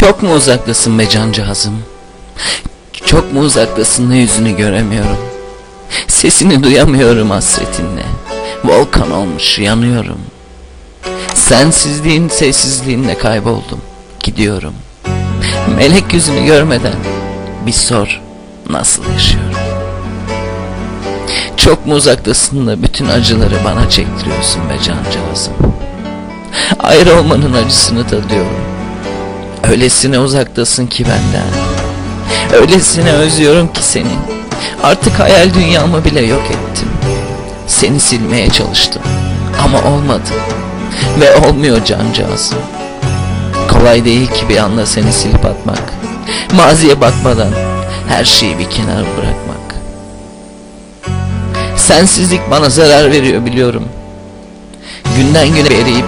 Çok mu uzaktasın be cancağızım? Çok mu uzaktasın da yüzünü göremiyorum? Sesini duyamıyorum hasretinle. Volkan olmuş yanıyorum. Sensizliğin sessizliğinde kayboldum. Gidiyorum. Melek yüzünü görmeden bir sor nasıl yaşıyorum? Çok mu uzaktasın da bütün acıları bana çektiriyorsun be cancağızım? Ayrı olmanın acısını tadıyorum. Öylesine uzaktasın ki benden. Öylesine özlüyorum ki seni. Artık hayal dünyamı bile yok ettim. Seni silmeye çalıştım. Ama olmadı. Ve olmuyor cancağızım. Kolay değil ki bir anda seni silip atmak. Maziye bakmadan her şeyi bir kenara bırakmak. Sensizlik bana zarar veriyor biliyorum. Günden güne eriyip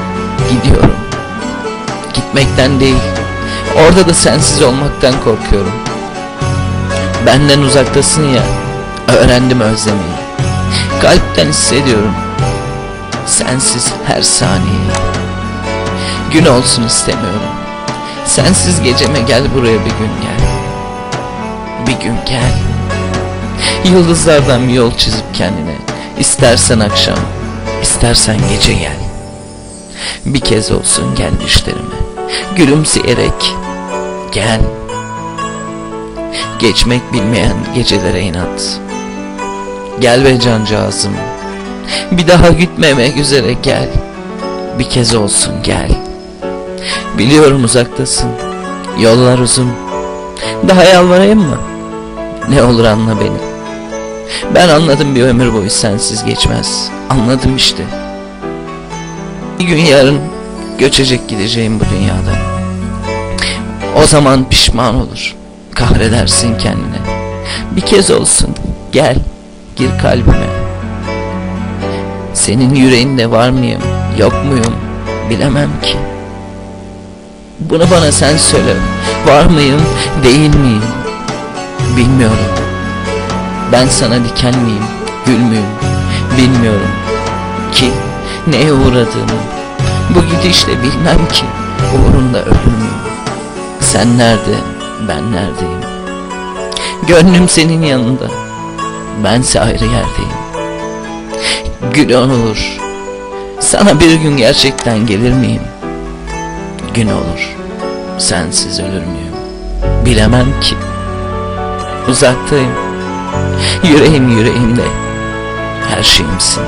gidiyorum. Gitmekten değil, orada da sensiz olmaktan korkuyorum. Benden uzaktasın ya, öğrendim özlemeyi. Kalpten hissediyorum, sensiz her saniyeyi. Gün olsun istemiyorum. Sensiz geceme gel buraya bir gün gel. Bir gün gel. Yıldızlardan bir yol çizip kendine. İstersen akşam, istersen gece gel. Bir kez olsun gel düşlerime. Gülümseyerek gel. Geçmek bilmeyen gecelere inat. Gel be cancağızım. Bir daha gitmemek üzere gel. Bir kez olsun gel. Biliyorum uzaktasın. Yollar uzun. Daha yalvarayım mı? Ne olur anla beni. Ben anladım bir ömür boyu sensiz geçmez. Anladım işte. Bir gün yarın göçecek gideceğim bu dünyada. O zaman pişman olur. Kahredersin kendine. Bir kez olsun gel gir kalbime. Senin yüreğinde var mıyım yok muyum bilemem ki. Bunu bana sen söyle. Var mıyım değil miyim bilmiyorum. Ben sana diken miyim, gül müyüm bilmiyorum ki neye uğradığımı. Bu gidişle bilmem ki uğrunda ölür müyüm. Sen nerede, ben neredeyim. Gönlüm senin yanında, bense ayrı yerdeyim. Gün olur, sana bir gün gerçekten gelir miyim? Gün olur, sensiz ölür müyüm? Bilemem ki, uzaktayım. Yüreğim yüreğimde Her şeyimsin